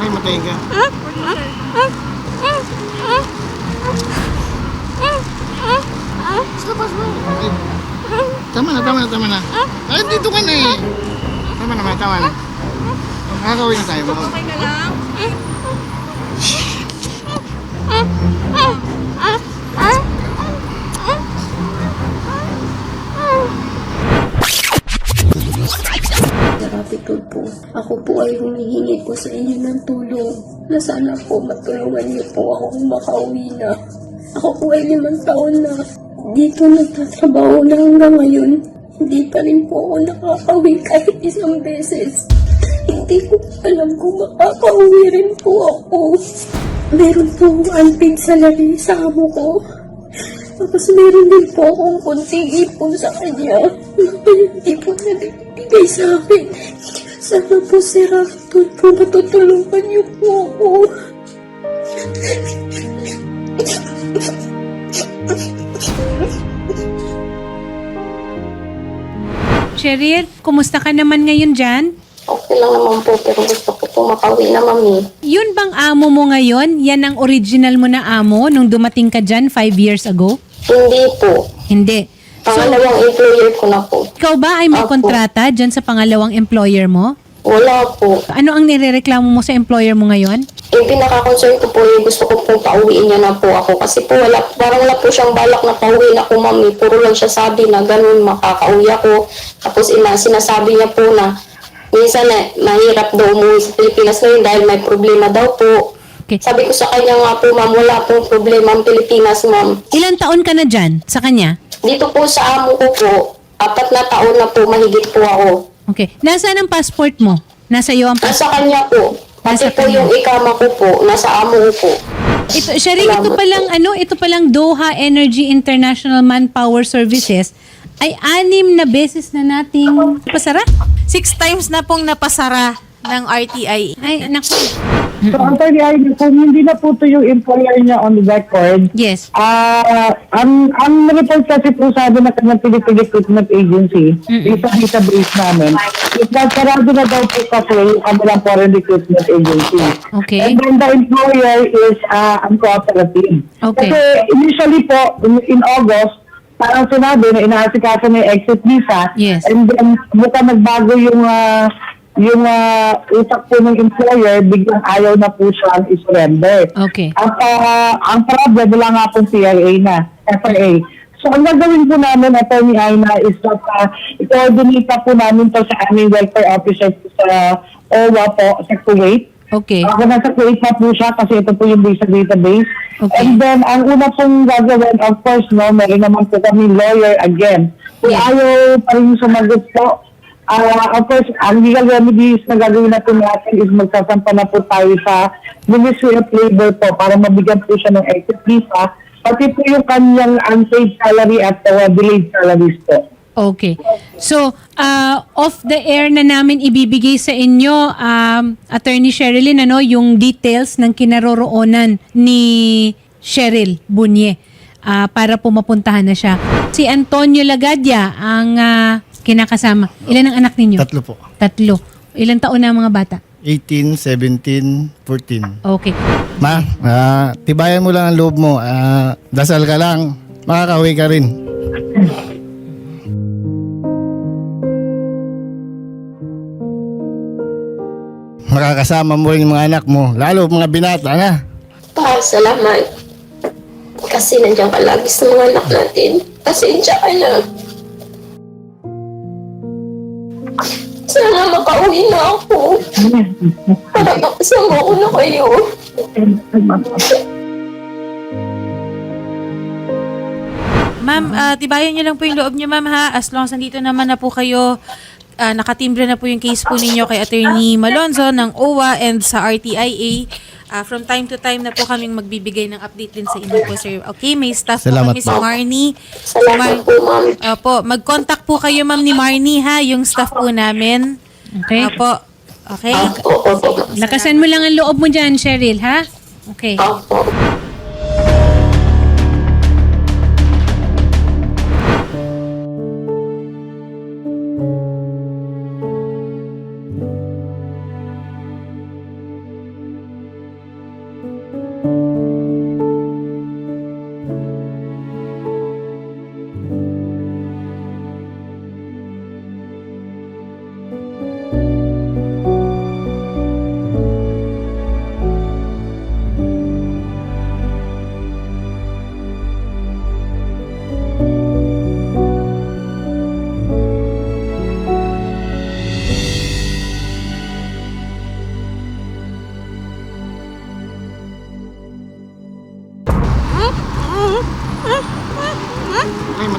Ay, matay ka. Sa labas mo. Tama na, tama na, tama na. Ay, dito ka na eh. Tama na, ma, tama na. Nakakawin na tayo. Okay ka lang? Ay humihingi po sa inyo ng tulong na sana po matulungan niyo po ako kung makauwi na. Ako po ay limang taon na dito nagtatrabaho na hanggang ngayon. Hindi pa rin po ako nakakauwi kahit isang beses. Hindi ko alam kung makakauwi rin po ako. Meron po akong unpaid salary sa amo ko. Tapos meron din po akong konting ipon sa kanya. Hindi po na nagbibigay sa akin. Sana po si Rafton po matutulungan niyo po ako. Cheryl, kumusta ka naman ngayon dyan? Okay lang naman po, pero gusto ko po makauwi na mami. Yun bang amo mo ngayon? Yan ang original mo na amo nung dumating ka dyan five years ago? Hindi po. Hindi. Pangalawang employer ko na po. Ikaw ba ay may Opo. kontrata dyan sa pangalawang employer mo? Wala po. Ano ang nirereklamo mo sa employer mo ngayon? Yung pinaka-concern ko po, yung gusto ko pong pauwiin niya na po ako. Kasi po wala, parang wala po siyang balak na pauwiin ako, mami. Puro lang siya sabi na ganun, makakauwi ako. Tapos ina, sinasabi niya po na minsan na mahirap daw umuwi sa Pilipinas ngayon dahil may problema daw po. Okay. Sabi ko sa kanya nga po, ma'am, wala pong problema ang Pilipinas, ma'am. Ilan taon ka na dyan sa kanya? Dito po sa amo ko po, apat na taon na po mahigit po ako. Okay. Nasaan ang passport mo? Nasa iyo ang passport. Nasa kanya po. Pati Nasa po kanya. yung ikama ko po, nasa amo ko po. Ito, Cheryl, ito palang ano, ito palang Doha Energy International Manpower Services ay anim na beses na nating pasara. Six times na pong napasara ng RTI. Ay, naku. So, Attorney Ivy, kung hindi na po ito yung employer niya on the record, Yes. ah ang, ang report kasi po sabi na kanyang Philippine Recruitment Agency, isa database namin, is that sarado na daw po kasi yung kanilang foreign recruitment agency. Okay. And then the employer is uh, ang cooperative. Okay. Kasi initially po, in, in August, parang sinabi na inaasikaso na yung exit visa. Yes. And then, mukhang nagbago yung ah, yung ah, utak po ng employer, biglang ayaw na po siyang i-surrender. Okay. Ang, ah, ang problem, wala nga pong PRA na, FRA. So, ang gagawin po namin, Attorney Aina, is that uh, i-coordinate na po namin to sa aming welfare officer sa OWA po, sa Kuwait. Okay. Ako nasa Kuwait na po siya kasi ito po yung basic database. Okay. And then, ang una pong gagawin, of course, no, meron naman po kami lawyer again. Kung Yeah. ayaw pa rin sumagot po, ah, of course, ang legal remedies na gagawin na natin is magsasampa na po tayo sa Ministry of Labor po para mabigyan po siya ng exit visa, pati po yung kanyang unpaid salary at uh, delayed salaries po. Okay. So, uh, off the air na namin ibibigay sa inyo, um, Attorney Sherilyn, ano, yung details ng kinaroroonan ni Cheryl Bunye ah, para po mapuntahan na siya. Si Antonio Lagadia ang ah, kinakasama. Ilan ang anak ninyo? Tatlo po. Tatlo. Ilan taon na ang mga bata? 18, 17, 14. Okay. Ma, ah, tibayan mo lang ang loob mo. Ah, dasal ka lang. Makakauwi ka rin. Makakasama mo rin yung mga anak mo. Lalo mga binata na. Pa, salamat. Kasi nandiyan ka lagi sa mga anak natin. Pasensya ka na. Sana makauwi na ako. Para makasama ko na kayo. Ma'am, ah, tibayan niyo lang po yung loob niyo, ma'am, ha? As long as nandito naman na po kayo, ah, nakatimbre na po yung case po ninyo kay Attorney Malonzo ng OWA and sa RTIA. Ah, from time to time na po kaming magbibigay ng update din sa inyo po, sir. Okay, may staff Salamat po kami si Marnie. Salamat po, ma'am. Opo, mag-contact po kayo, ma'am, ni Marnie, ha? Yung staff po namin. Okay. Opo. Okay? Opo, opo. Lakasan mo lang ang loob mo dyan, Cheryl, ha? Okay. Opo.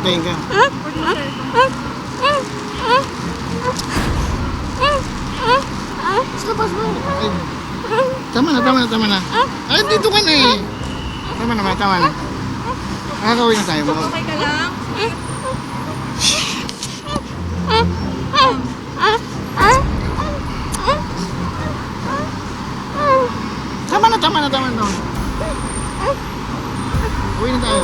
Sa labas mo. Ay, tama na, tama na, tama na. Ay, dito ka na eh. Tama na, ma, tama na. Nakakawin na tayo mo. Okay ka lang? Tama na, tama na, tama na. Uwi na tayo.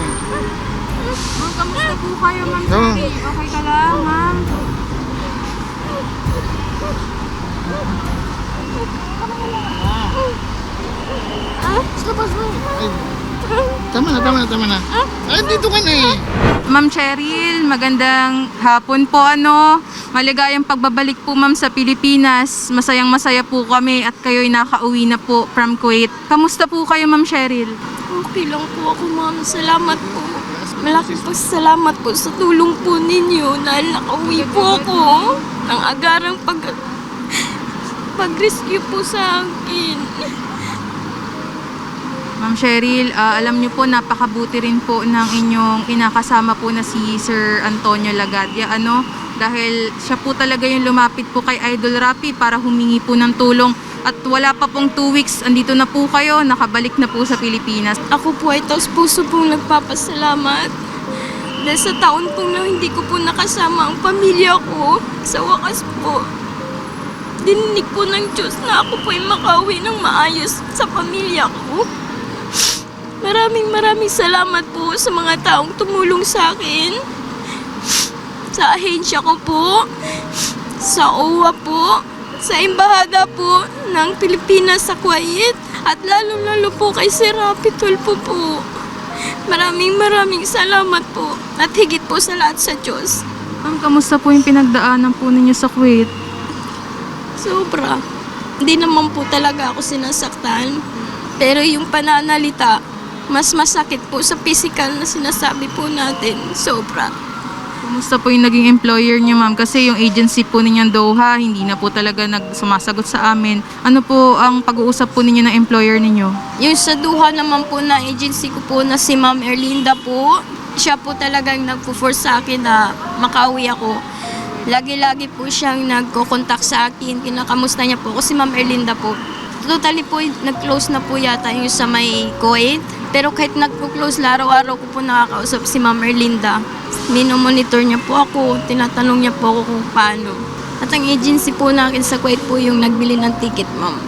Ma'am, kamusta po kayo, Ma'am Oo. Cheryl? Okay ka lang, ma'am? Sa labas mo. Ay, tama na, tama na, tama na. Ay, dito ka na eh. Ma'am Cheryl, magandang hapon po ano. Maligayang pagbabalik po ma'am sa Pilipinas. Masayang masaya po kami at kayo'y nakauwi na po from Kuwait. Kamusta po kayo Ma'am Cheryl? Okay lang po ako, ma'am. Salamat po. Malaking pasalamat po sa tulong po ninyo dahil nakauwi po ako ng agarang pag pag-rescue po sa akin. Ma'am Cheryl, ah, alam niyo po napakabuti rin po ng inyong inakasama po na si Sir Antonio Lagadia. Ano? Dahil siya po talaga yung lumapit po kay Idol Rapi para humingi po ng tulong. At wala pa pong two weeks, andito na po kayo, nakabalik na po sa Pilipinas. Ako po ay taos puso pong nagpapasalamat. Dahil sa taon pong na hindi ko po nakasama ang pamilya ko, sa wakas po, dininig po ng Diyos na ako po ay makauwi ng maayos sa pamilya ko. Maraming maraming salamat po sa mga taong tumulong sa akin. Sa ahensya ko po, sa OWA po, sa embahada po ng Pilipinas sa Kuwait, at lalo-lalo po kay Sir Rapi Tulfo po. Maraming maraming salamat po at higit po sa lahat sa Diyos. Ma'am, kamusta po yung pinagdaanan po ninyo sa Kuwait? Sobra. Hindi naman po talaga ako sinasaktan. Pero yung pananalita, mas masakit po sa physical na sinasabi po natin. Sobra. Kumusta po yung naging employer niyo, ma'am? Kasi yung agency po ninyong Doha, hindi na po talaga nagsumasagot sa amin. Ano po ang pag-uusap po ninyo ng employer ninyo? Yung sa Duha naman po na agency ko po na si Ma'am Erlinda po, siya po talagang nagpo-force sa akin na makauwi ako. Lagi-lagi po siyang nagko-contact sa akin, kinakamusta niya po ako si Ma'am Erlinda po. Totally po, nag-close na po yata yung sa may Kuwait. Pero kahit nagpo-close, araw-araw ko po nakakausap si Ma'am Erlinda. Minomonitor niya po ako, tinatanong niya po ako kung paano. At ang agency po nakin sa Kuwait po yung nagbili ng ticket, ma'am.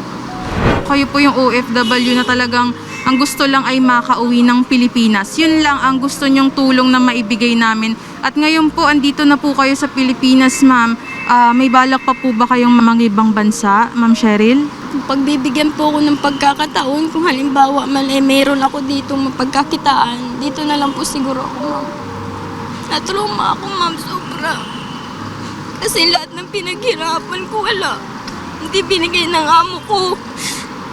Kayo po yung OFW na talagang ang gusto lang ay makauwi ng Pilipinas. Yun lang ang gusto nyong tulong na maibigay namin. At ngayon po, andito na po kayo sa Pilipinas, ma'am. Ah, may balak pa po ba kayong mga ibang bansa, ma'am Cheryl? pagbibigyan po ako ng pagkakataon kung halimbawa man eh meron ako dito mapagkakitaan, dito na lang po siguro ako ma'am. Natruma ako ma'am sobra. Kasi lahat ng pinaghirapan ko wala. Hindi binigay ng amo ko.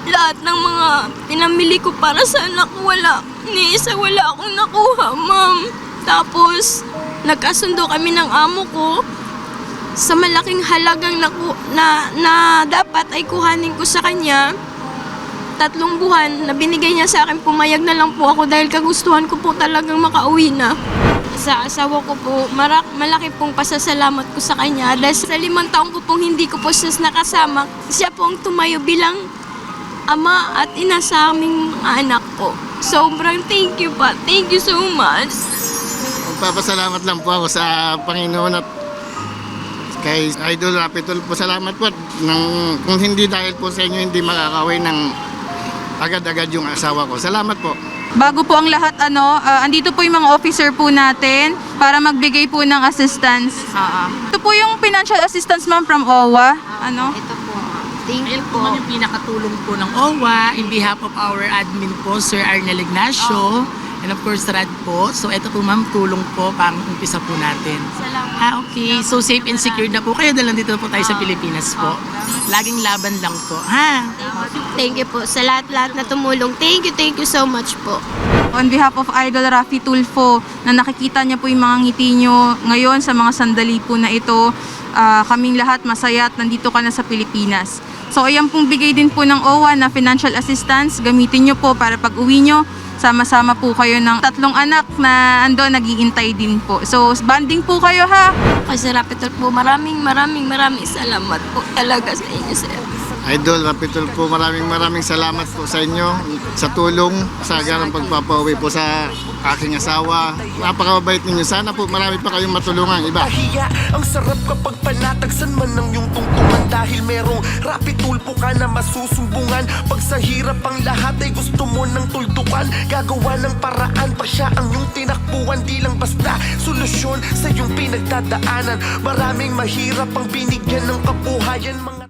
Lahat ng mga pinamili ko para sa anak wala. Ni isa wala akong nakuha ma'am. Tapos nagkasundo kami ng amo ko sa malaking halagang naku, na, na dapat ay kuhanin ko sa kanya, tatlong buwan na binigay niya sa akin, pumayag na lang po ako dahil kagustuhan ko po talagang makauwi na. Sa asawa ko po, marak, malaki pong pasasalamat ko sa kanya dahil sa limang taong ko pong hindi ko po siya nakasama, siya po ang tumayo bilang ama at ina sa aming anak ko. Sobrang thank you pa. Thank you so much. Magpapasalamat lang po ako sa Panginoon at kay Idol Rapitol po. Salamat po. At Nang, kung hindi dahil po sa inyo, hindi makakawin ng agad-agad yung asawa ko. Salamat po. Bago po ang lahat, ano, ah, andito po yung mga officer po natin para magbigay po ng assistance. Ito po yung financial assistance, ma'am, from OWA. Ano? Ito po. Thank you Ayun po. po yung pinakatulong po ng OWA in behalf of our admin po, Sir Arnel Ignacio. And of course, Rad po. So, ito po ma'am, tulong po pang umpisa po natin. Salamat. Ah, okay. So, safe and secure na po kayo dahil nandito po tayo sa Pilipinas po. Laging laban lang po. Ha? Thank you po sa lahat-lahat na tumulong. Thank you, thank you so much po. On behalf of Idol Rafi Tulfo, na nakikita niya po yung mga ngiti niyo ngayon sa mga sandali po na ito, ah, kaming lahat masaya at nandito ka na sa Pilipinas. So ayan pong bigay din po ng OWA na financial assistance, gamitin niyo po para pag uwi niyo sama-sama po kayo ng tatlong anak na ando nagiintay din po. So, banding po kayo ha. Kasi Rapitol po, maraming maraming maraming salamat po talaga sa inyo, sir. Idol Rapitol po, maraming maraming salamat po sa inyo sa tulong sa agarang pagpapauwi po sa aking asawa. Napakabait ninyo. Sana po marami pa kayong matulungan iba. Kahiya, ang sarap kapag panatagsan man ng iyong tungtungan Dahil merong rapid tulpo ka na masusumbungan Pag sa hirap ang lahat ay gusto mo ng tuldukan Gagawa ng paraan pa siya ang iyong tinakbuhan Di lang basta solusyon sa iyong pinagdadaanan Maraming mahirap ang binigyan ng kabuhayan mga